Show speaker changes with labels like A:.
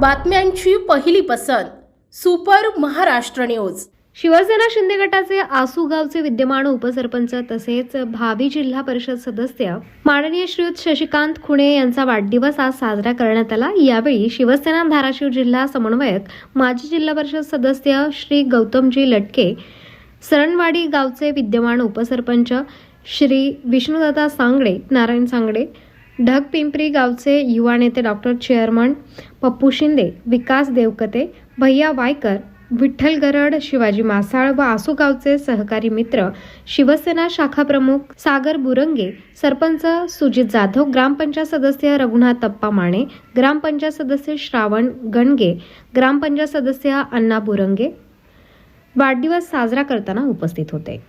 A: बातम्यांची पहिली पसंत सुपर महाराष्ट्र न्यूज.
B: शिवसेना शिंदे गटाचे आसू गावचे विद्यमान उपसरपंच तसेच भावी जिल्हा परिषद सदस्य माननीय श्रीयुत शशिकांत खुणे यांचा वाढदिवस आज साजरा करण्यात आला. यावेळी शिवसेना धाराशिव जिल्हा समन्वयक माजी जिल्हा परिषद सदस्य श्री गौतमजी लटके सरणवाडी गावचे विद्यमान उपसरपंच श्री विष्णुदादा सांगडे नारायण सांगडे ढगपिंपरी गावचे युवा नेते डॉक्टर चेअरमन पप्पू शिंदे विकास देवकते भैया वायकर विठ्ठल गरड शिवाजी मासाळ व आसू गावचे सहकारी मित्र शिवसेना शाखा प्रमुख सागर बुरंगे सरपंच सुजित जाधव ग्रामपंचायत सदस्य रघुनाथ तप्पा माने ग्रामपंचायत सदस्य श्रावण गणगे ग्रामपंचायत सदस्य अण्णा बुरंगे वाढदिवस साजरा करताना उपस्थित होते.